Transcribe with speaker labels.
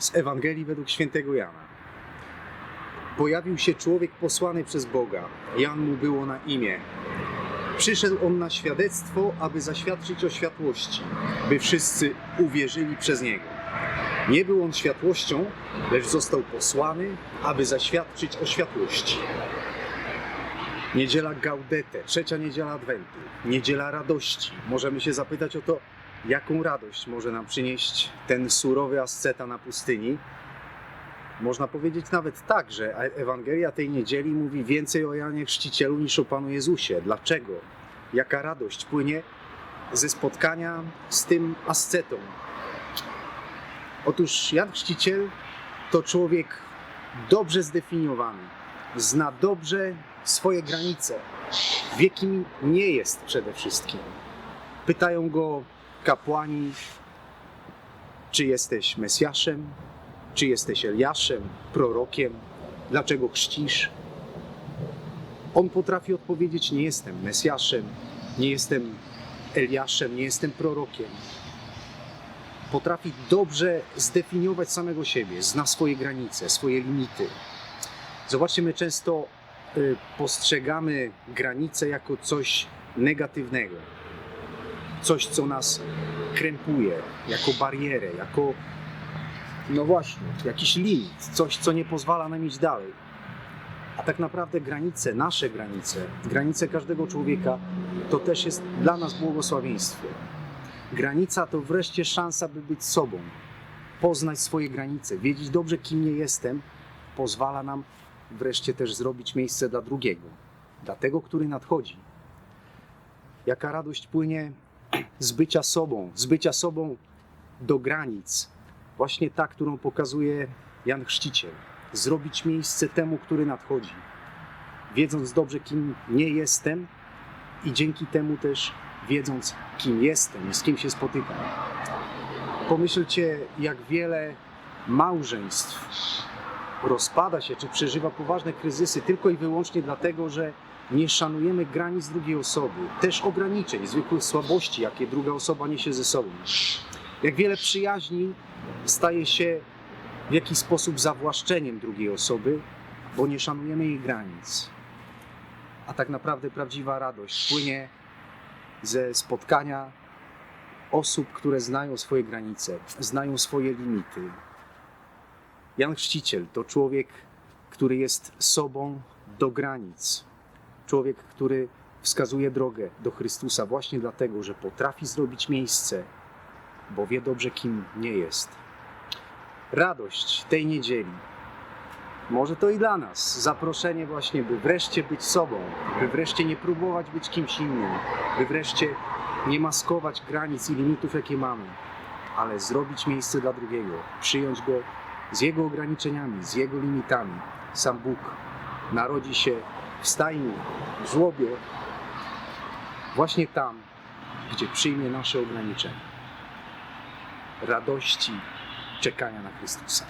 Speaker 1: Z Ewangelii według świętego Jana. Pojawił się człowiek posłany przez Boga. Jan mu było na imię. Przyszedł on na świadectwo, aby zaświadczyć o światłości, by wszyscy uwierzyli przez niego. Nie był on światłością, lecz został posłany, aby zaświadczyć o światłości. Niedziela Gaudete, trzecia niedziela Adwentu, niedziela radości. Możemy się zapytać o to, jaką radość może nam przynieść ten surowy asceta na pustyni. Można powiedzieć nawet tak, że Ewangelia tej niedzieli mówi więcej o Janie Chrzcicielu niż o Panu Jezusie. Dlaczego? Jaka radość płynie ze spotkania z tym ascetą? Otóż Jan Chrzciciel to człowiek dobrze zdefiniowany, zna dobrze swoje granice, wie kim nie jest przede wszystkim. Pytają go kapłani, czy jesteś Mesjaszem, czy jesteś Eliaszem, prorokiem, dlaczego chrzcisz? On potrafi odpowiedzieć: Nie jestem Mesjaszem, nie jestem Eliaszem, nie jestem prorokiem. Potrafi dobrze zdefiniować samego siebie, zna swoje granice, swoje limity. Zobaczcie, my często y, postrzegamy granice jako coś negatywnego, coś, co nas krępuje, jako barierę, jako, no właśnie, jakiś limit, coś, co nie pozwala nam iść dalej. A tak naprawdę granice, nasze granice, granice każdego człowieka, to też jest dla nas błogosławieństwo. Granica to wreszcie szansa, by być sobą, poznać swoje granice, wiedzieć dobrze, kim nie jestem, pozwala nam wreszcie też zrobić miejsce dla drugiego, dla tego, który nadchodzi. Jaka radość płynie z bycia sobą, z bycia sobą do granic, właśnie ta, którą pokazuje Jan Chrzciciel. Zrobić miejsce temu, który nadchodzi, wiedząc dobrze, kim nie jestem i dzięki temu też wiedząc, kim jestem z kim się spotykam. Pomyślcie, jak wiele małżeństw rozpada się, czy przeżywa poważne kryzysy tylko i wyłącznie dlatego, że nie szanujemy granic drugiej osoby, też ograniczeń, zwykłych słabości, jakie druga osoba niesie ze sobą. Jak wiele przyjaźni staje się w jakiś sposób zawłaszczeniem drugiej osoby, bo nie szanujemy jej granic. A tak naprawdę prawdziwa radość płynie ze spotkania osób, które znają swoje granice, znają swoje limity. Jan Chrzciciel to człowiek, który jest sobą do granic. Człowiek, który wskazuje drogę do Chrystusa właśnie dlatego, że potrafi zrobić miejsce, bo wie dobrze, kim nie jest. Radość tej niedzieli. Może to i dla nas zaproszenie właśnie, by wreszcie być sobą, by wreszcie nie próbować być kimś innym, by wreszcie nie maskować granic i limitów, jakie mamy, ale zrobić miejsce dla drugiego, przyjąć go z jego ograniczeniami, z jego limitami. Sam Bóg narodzi się w stajni, w żłobie, właśnie tam, gdzie przyjmie nasze ograniczenia. Radości czekania na Chrystusa.